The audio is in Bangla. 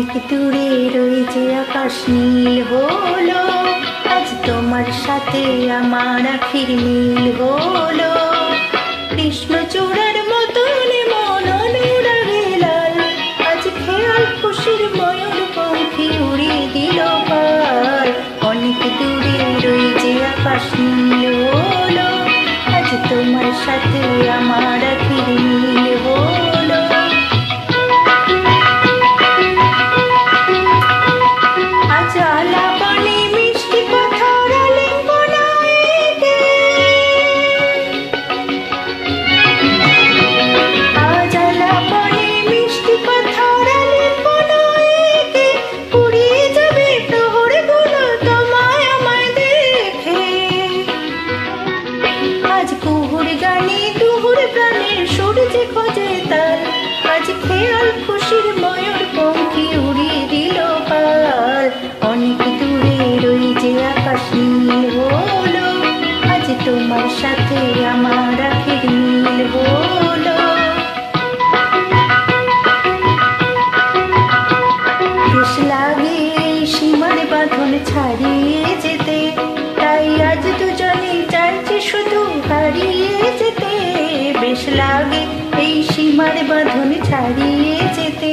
অনেক দূরে রয়েছে আকাশ নীল হলো। আজ তোমার সাথে আমার আখির মিল হলো। কৃষ্ণচূড়ার মতন মন অনুরাগে লাল। আজ খেয়াল খুশির ময়ূর পঙ্খী উড়িয়ে দিল পার অনেক দূরে রয়েছে আকাশ নীল হলো। আজ তোমার সাথে আমার আজ কুহুর গানে দুহুর প্রাণের সূর্যে খোঁজে তার আজ খেয়াল খুশির ময়ূর পঙ্খী উড়িয়ে দিল পাল। অনেক দূরে রয়েছে আকাশ নীল হলো, আজ তোমার সাথে আমার আখের মিল হলো। লাগে সীমার বাঁধন ছাড়িয়ে লাগে এই সীমার বাঁধন ছাড়িয়ে যেতে।